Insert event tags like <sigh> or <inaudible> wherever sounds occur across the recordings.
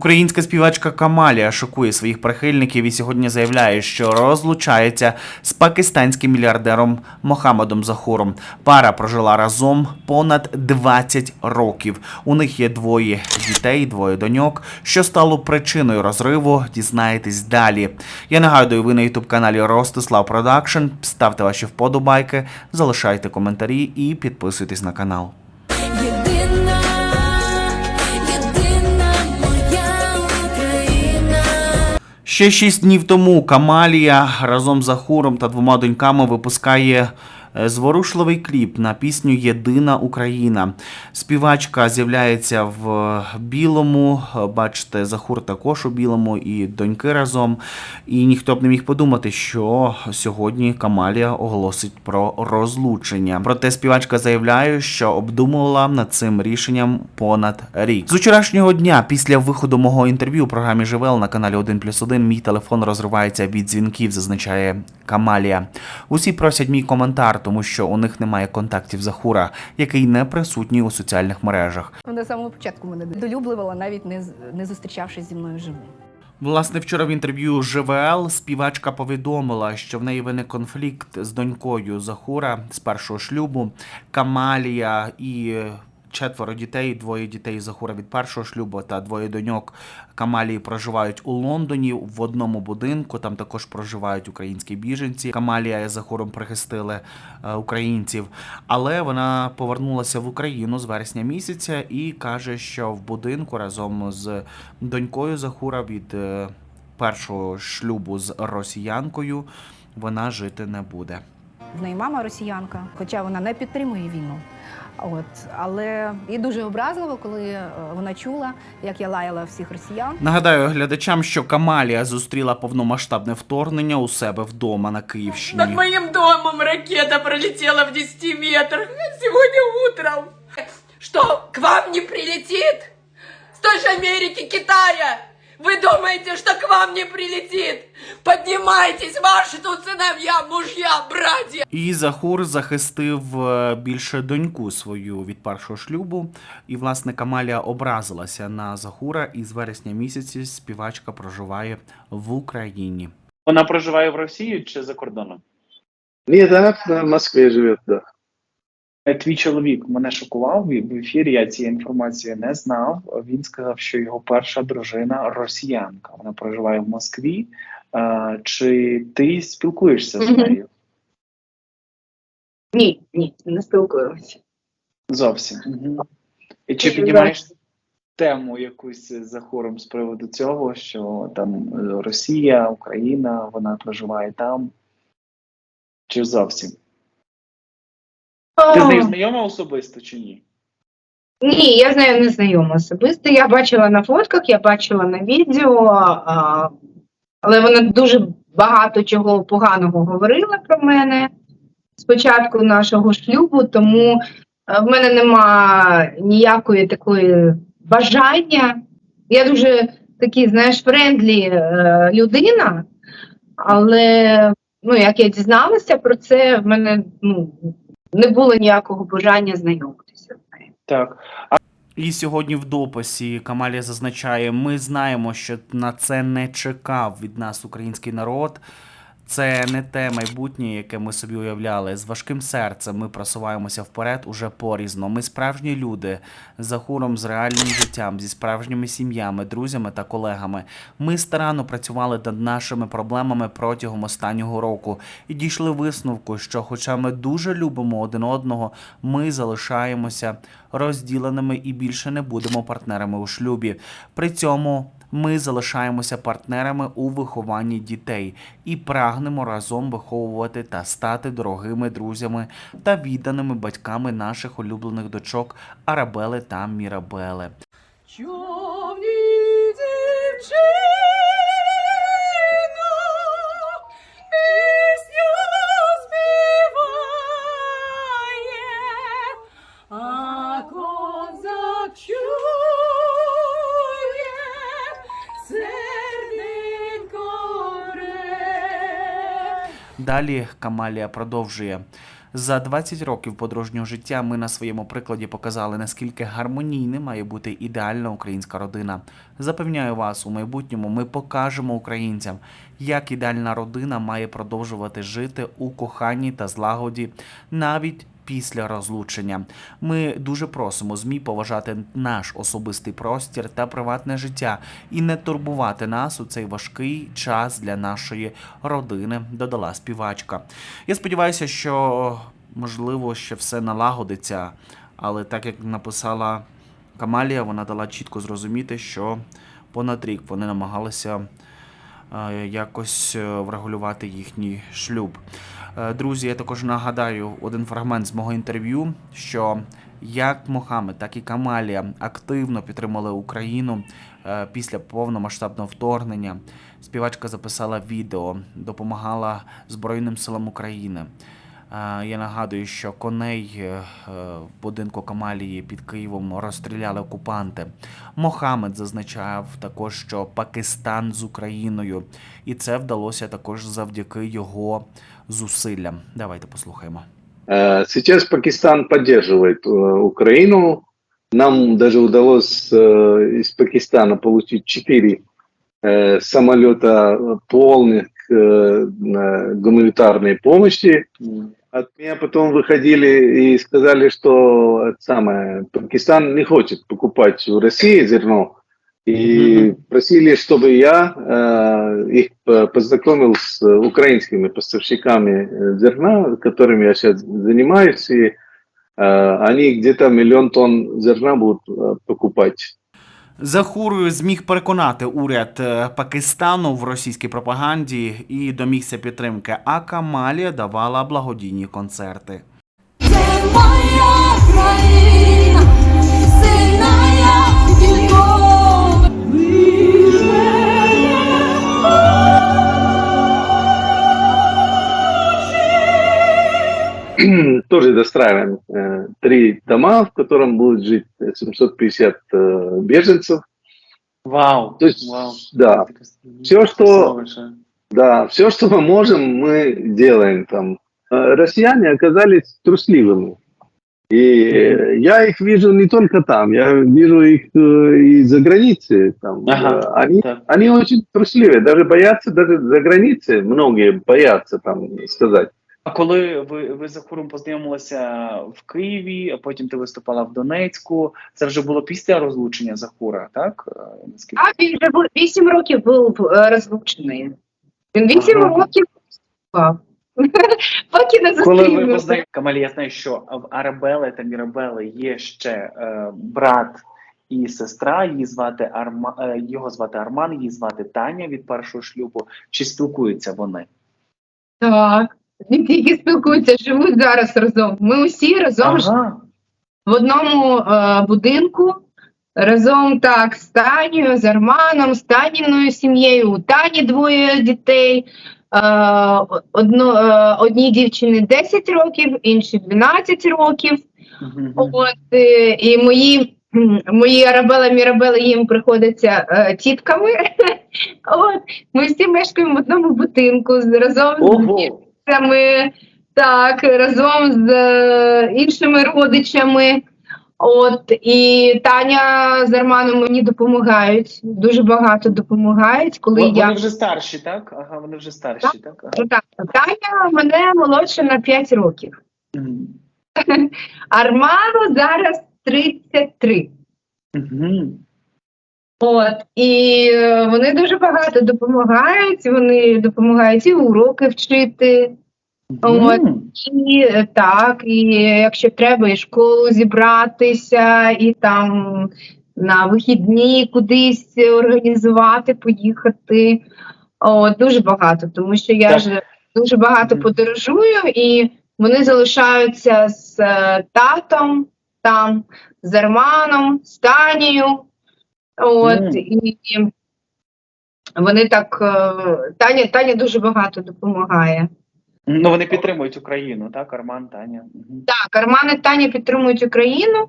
Українська співачка Камалія шокує своїх прихильників і сьогодні заявляє, що розлучається з пакистанським мільярдером Мохаммедом Захуром. Пара прожила разом понад 20 років. У них є двоє дітей, двоє доньок. Що стало причиною розриву, дізнаєтесь далі. Я нагадую, ви на ютуб каналі Ростислав Продакшн. Ставте ваші вподобайки, залишайте коментарі і підписуйтесь на канал. Ще шість днів тому Камалія разом з Ахуром та двома доньками випускає зворушливий кліп на пісню Єдина Україна. Співачка з'являється в білому. е, Бачите, Захур також у білому і доньки разом. І ніхто б не міг подумати, що сьогодні Камалія оголосить про розлучення. Проте співачка заявляє, що обдумувала над цим рішенням понад рік. З вчорашнього дня, після виходу мого інтерв'ю у програмі Живел на каналі 1 плюс 1, мій телефон розривається від дзвінків, зазначає Камалія. Усі просять мій коментар, тому що у них немає контактів Захура, який не присутній у соціальних мережах. Вона з самого початку мене долюблювала, навіть не, не зустрічавшись зі мною живу. Власне, вчора в інтерв'ю ЖВЛ співачка повідомила, що в неї виник конфлікт з донькою Захура з першого шлюбу. Камалія і четверо дітей, двоє дітей Захура від першого шлюбу та двоє доньок Камалії проживають у Лондоні в одному будинку. Там також проживають українські біженці. Камалія з Захуром прихистили е, українців, але вона повернулася в Україну з вересня місяця і каже, що в будинку разом з донькою Захура від е, першого шлюбу з росіянкою вона жити не буде. В неї мама росіянка, хоча вона не підтримує війну. От, але їй дуже образливо, коли е, вона чула, як я лаяла всіх росіян. Нагадаю глядачам, що Камалія зустріла повномасштабне вторгнення у себе вдома на Київщині. Над моим домом ракета пролетела в 10 метрах сегодня утром. Что, к вам не прилетит? С той же Америки, Китая! Вы думаете, что к вам не прилетит? Поднимайтесь, ваши тут сыновья, мужья, братья! І Захур захистив е, більше доньку свою від першого шлюбу. І, власне, Камалія образилася на Захура, і з вересня місяці співачка проживає в Україні. Вона проживає в Росії чи за кордоном? Нет, она в Москве живет, да. Е, Твій чоловік мене шокував в ефірі. Я цієї інформації не знав. Він сказав, що його перша дружина росіянка. Вона проживає в Москві. Е, Чи ти спілкуєшся з нею Ні, ні, не спілкуємося. зовсім? І чи піднімаєш тему якусь за хором з приводу цього, що там е, Росія, Україна, вона проживає там? Чи зовсім? Ти з нею знайома особисто чи ні? Ні, я з нею не знайома особисто. Я бачила на фотках, я бачила на відео, а, але вона дуже багато чого поганого говорила про мене з початку нашого шлюбу, тому е, в мене нема ніякої такої бажання. Я дуже такий, знаєш, френдлі е, людина, але ну, як я дізналася про це, в мене ну, не було ніякого бажання знайомитися з нею. Так. І сьогодні в дописі Камалія зазначає: ми знаємо, що на це не чекав від нас український народ. Це не те майбутнє, яке ми собі уявляли. З важким серцем ми просуваємося вперед уже порізно. Ми справжні люди за хуром з реальним життям, зі справжніми сім'ями, друзями та колегами. Ми старанно працювали над нашими проблемами протягом останнього року і дійшли висновку, що, хоча ми дуже любимо один одного, ми залишаємося розділеними і більше не будемо партнерами у шлюбі. При цьому ми залишаємося партнерами у вихованні дітей і прагнемо разом виховувати та стати дорогими друзями та відданими батьками наших улюблених дочок Арабели та Мірабели. Човні дівчина, Далі Камалія продовжує. За 20 років подружнього життя ми на своєму прикладі показали, наскільки гармонійним має бути ідеальна українська родина. Запевняю вас, у майбутньому ми покажемо українцям, як ідеальна родина має продовжувати жити у коханні та злагоді навіть після розлучення. Ми дуже просимо ЗМІ поважати наш особистий простір та приватне життя і не турбувати нас у цей важкий час для нашої родини, додала співачка. Я сподіваюся, що можливо ще все налагодиться, але так як написала Камалія, вона дала чітко зрозуміти, що понад рік вони намагалися якось е, врегулювати їхній шлюб. Е, Друзі, я також нагадаю один фрагмент з мого інтерв'ю, що як Мохамед, так і Камалія активно підтримали Україну е, після повномасштабного вторгнення. Співачка записала відео, допомагала Збройним силам України. Е, Я нагадую, що коней е, е, в будинку Камалії під Києвом розстріляли окупанти. Мохамед зазначав також, що Пакистан з Україною, і це вдалося також завдяки його зусиллям. Давайте послухаємо. Э, Сейчас Пакистан поддерживает э, Украину. Нам даже удалось э, из Пакистана получить четыре э, самолета полных э, на гуманитарной помощи. От меня потом выходили и сказали, что это самое, Пакистан не хочет покупать у России зерно. И просили, чтобы я э, их по- познакомил с украинскими поставщиками э, зерна, которыми я сейчас занимаюсь. И э, они где-то миллион тонн зерна будут э, покупать. Захурою зміг переконати уряд е, Пакистану в російській пропаганді і домігся підтримки. А Камалія давала благодійні концерти. Це моя країна, <clears throat> Тоже достраиваем э, три дома, в котором будет жить э, 750 э, беженцев. Вау. То есть, Вау. да, Всё, что-. Да, все, что мы можем, мы делаем там. Э, Россияне оказались трусливыми. И э, я их вижу не только там, я вижу их э, и за границей. Там, Ага, Э, они, так. они очень трусливые, даже боятся, даже за границей многие боятся там сказать. А коли ви, ви з Захуром познайомилися в Києві, а потім ти виступала в Донецьку, це вже було після розлучення Захура, так? Е, Наскільки? А він вже був 8 років був е, розлучений. Він 8 Ага. років спав. <laughs> Поки не Коли ви познайомилися, Камалі, я знаю, що в Арабели та Мірабели є ще е, брат і сестра. Її звати Арма, е, його звати Арман, її звати Таня від першого шлюбу. Чи спілкуються вони? Так. Не тільки спілкуються, живуть зараз разом. Ми усі разом Ага. в одному е, будинку. Разом так з Танею, з Арманом, з Таніною сім'єю. У Тані двоє дітей. Е, одно, е, одній дівчині 10 років, іншій 12 років. Мгм. От, е, і мої, мої арабела мірабели їм приходяться е, тітками. <laughs> От, ми всі мешкаємо в одному будинку разом з Ого. так, разом з е, іншими родичами. От, і Таня з Арманом мені допомагають, дуже багато допомагають, коли Вони я. вже старші, так? Ага, вони вже старші, так? Ага. Ну, так, Таня мене молодша на 5 років. Мгм. <laughs> Арману зараз 33. Мгм. От і е, вони дуже багато допомагають. Вони допомагають і уроки вчити. От. І е, так, і якщо треба, і школу зібратися, і там на вихідні кудись організувати, поїхати. О, дуже багато, тому що я Так. ж дуже багато подорожую, і вони залишаються з е, татом, там, з Арманом, з Танією. От, Мгм. і вони так, е, Таня, Таня дуже багато допомагає. Ну, вони підтримують Україну, так? Арман, Таня. Так, Арман і Таня підтримують Україну.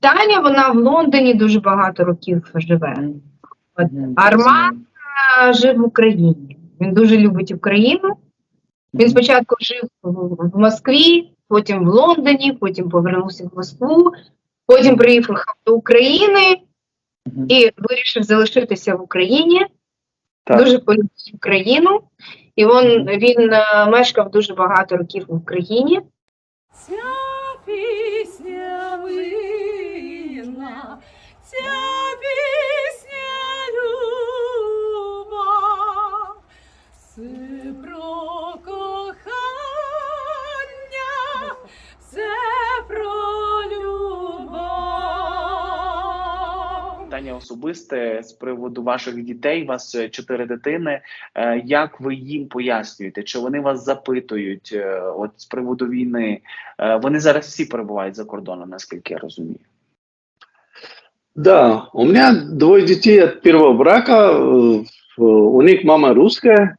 Таня вона в Лондоні дуже багато років живе. От. Арман жив в Україні. Він дуже любить Україну. Він спочатку жив в Москві, потім в Лондоні, потім повернувся в Москву, потім приїхав до України. І вирішив залишитися в Україні. Так. Дуже полюбив Україну, і він, він е, мешкав дуже багато років в Україні. Ця пісня винна, ця особисте з приводу ваших дітей. У вас е, чотири дитини. Е, Як ви їм пояснюєте? Чи вони вас запитують? е, От з приводу війни? Е, Вони зараз всі перебувають за кордоном, наскільки я розумію. Да, у меня двое детей от первого брака. э, У них мама русская,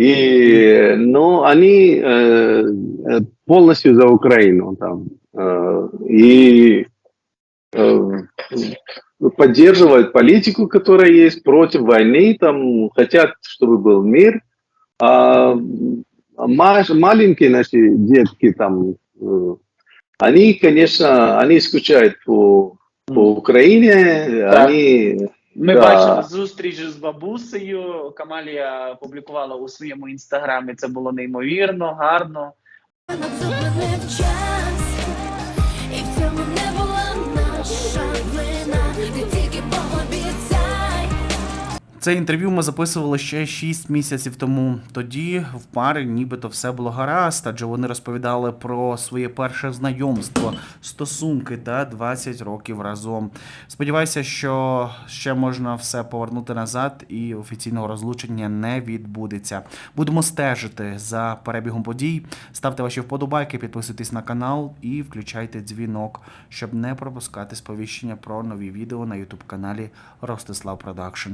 и, но они э, э, полностью за Украину там. э, И э, поддерживают политику, которая есть против войны, там хотят, чтобы был мир. А ма- маленькие наши детки там, э, они, конечно, они скучают по по Україні, Так. вони Ми Да. бачили зустріч з бабусею. Камалія публікувала у своєму інстаграмі. Це було неймовірно, гарно. Зупинив час, Це інтерв'ю ми записували ще 6 місяців тому. Тоді в парі нібито все було гаразд, адже вони розповідали про своє перше знайомство, стосунки та 20 років разом. Сподіваюся, що ще можна все повернути назад і офіційного розлучення не відбудеться. Будемо стежити за перебігом подій. Ставте ваші вподобайки, підписуйтесь на канал і включайте дзвінок, щоб не пропускати сповіщення про нові відео на YouTube каналі Ростислав Продакшн.